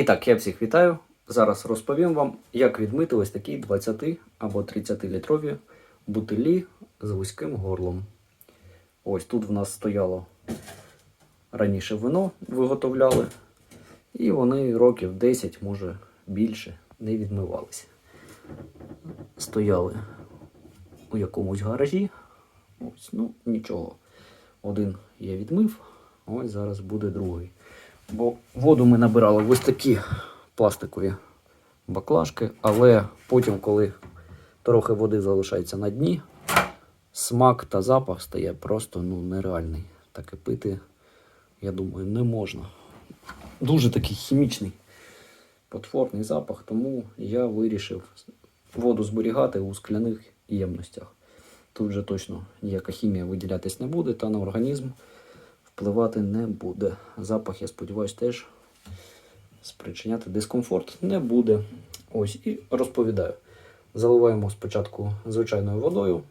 І так, я всіх вітаю. Зараз розповім вам, як відмити ось такі 20 або 30 літрові бутилі з вузьким горлом. Ось тут в нас стояло раніше вино виготовляли, і вони років 10, може більше, не відмивалися. Стояли у якомусь гаражі. Ось, ну нічого. Один я відмив, ось зараз буде другий. Бо воду ми набирали ось такі пластикові баклажки, але потім, коли трохи води залишається на дні, смак та запах стає просто ну, нереальний. Таке пити, я думаю, не можна. Дуже такий хімічний, потворний запах, тому я вирішив воду зберігати у скляних ємностях. Тут вже точно ніяка хімія виділятись не буде, та на організм впливати не буде. Запах, я сподіваюся, теж спричиняти дискомфорт не буде. Ось і розповідаю. Заливаємо спочатку звичайною водою.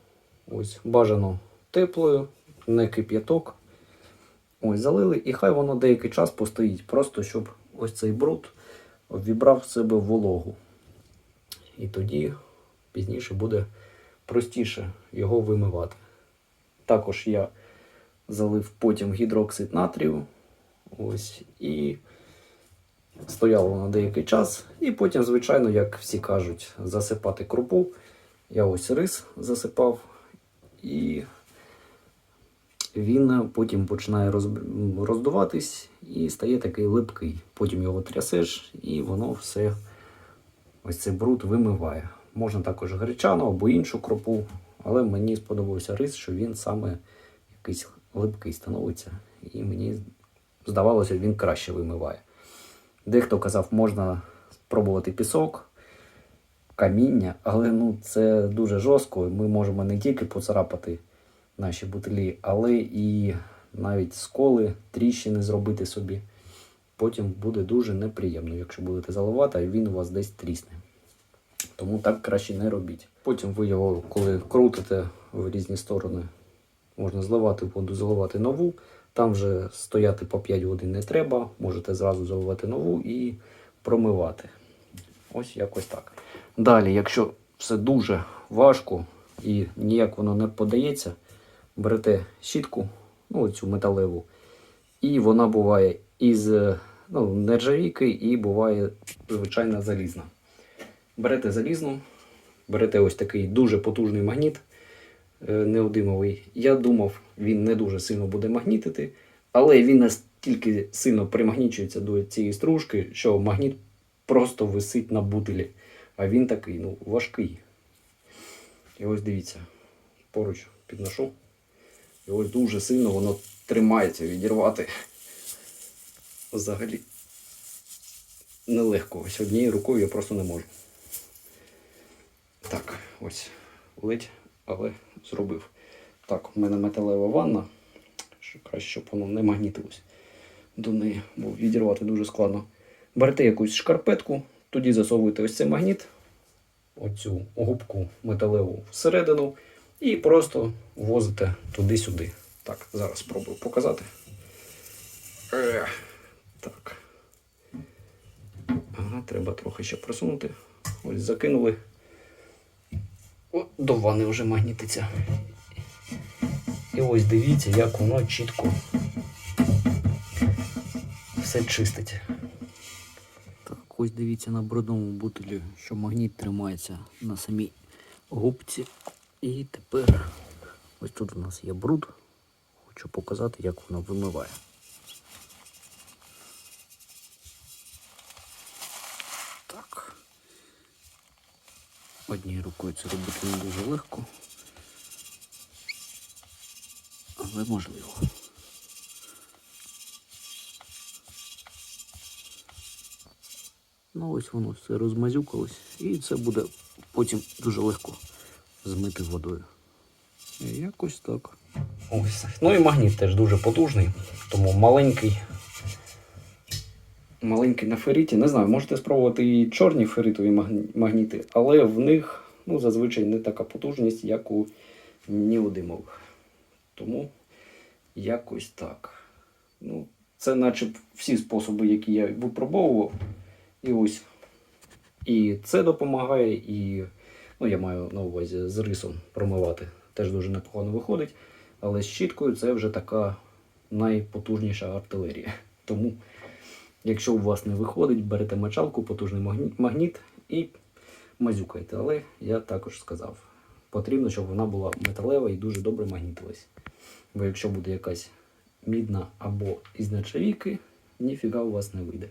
Ось бажано теплою, не кип'яток. Ось залили, і хай воно деякий час постоїть, просто щоб ось цей бруд вібрав в себе вологу. І тоді пізніше буде простіше його вимивати. Також я залив потім гідроксид натрію. Ось, і стояло на деякий час. І потім, звичайно, як всі кажуть, засипати крупу. Я ось рис засипав, і він потім починає роздуватись і стає такий липкий. Потім його трясеш, і воно все ось цей бруд вимиває. Можна також гречану або іншу кропу, але мені сподобався рис, що він саме якийсь липкий становиться, і мені здавалося, він краще вимиває. Дехто казав, можна спробувати пісок, каміння, але ну, це дуже жорстко. Ми можемо не тільки поцарапати наші бутилі, але і навіть сколи, тріщини зробити собі. Потім буде дуже неприємно, якщо будете заливати, а він у вас десь трісне. Тому так краще не робіть. Потім ви його, коли крутите в різні сторони, можна зливати воду, заливати нову. Там вже стояти по 5 годин не треба. Можете зразу заливати нову і промивати. Ось якось так. Далі, якщо все дуже важко і ніяк воно не подається, берете щітку, ну цю металеву, і вона буває із ну, нержавійки і буває звичайна залізна. Берете залізну, берете ось такий дуже потужний магніт неодимовий. Я думав, він не дуже сильно буде магнітити, але він настільки сильно примагнічується до цієї стружки, що магніт просто висить на бутилі. А він такий ну, важкий. І ось дивіться, поруч підношу. І ось дуже сильно воно тримається відірвати. Взагалі нелегко. Ось однією рукою я просто не можу. Так, ось ледь, але зробив. Так, у мене металева ванна. Що краще, щоб воно не магнітилось до неї, бо відірвати дуже складно. Берете якусь шкарпетку, тоді засовуєте ось цей магніт, оцю губку металеву всередину, і просто возите туди-сюди. Так, зараз спробую показати. Е, Так. Ага, треба трохи ще просунути. Ось закинули. О, до ванни вже магнітиться. І ось дивіться, як воно чітко все чистить. Так, ось дивіться на брудному бутилі, що магніт тримається на самій губці. І тепер ось тут у нас є бруд. Хочу показати, як воно вимиває. Так. Однією рукою це робити не дуже легко. Але можливо. Ну ось воно все розмазюкалось і це буде потім дуже легко змити водою. Якось так. Ось. Ну і магніт теж дуже потужний, тому маленький. Маленький на феріті. Не знаю, можете спробувати і чорні феритові магніти, але в них ну, зазвичай не така потужність, як у неодимових. Тому якось так. Ну, це наче всі способи, які я випробовував, І ось. І це допомагає, і ну, я маю на увазі з рисом промивати. Теж дуже непогано виходить. Але з щіткою це вже така найпотужніша артилерія. Тому, якщо у вас не виходить, берете мочалку, потужний магніт і мазюкайте. Але я також сказав, потрібно, щоб вона була металева і дуже добре магнітилась. Бо якщо буде якась мідна або із нержавійки, ніфіга у вас не вийде.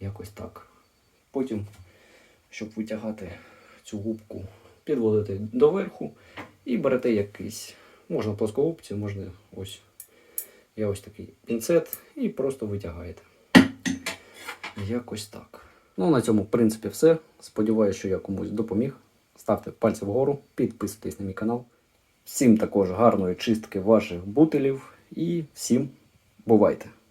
Якось так. Потім, щоб витягати цю губку, підводите доверху і берете якийсь, можна плоскогубці, можна ось. Я ось такий пінцет і просто витягаєте. Якось так. Ну, на цьому, в принципі, все. Сподіваюся, що я комусь допоміг. Ставте пальці вгору, підписуйтесь на мій канал. Всім також гарної чистки ваших бутилів і всім бувайте!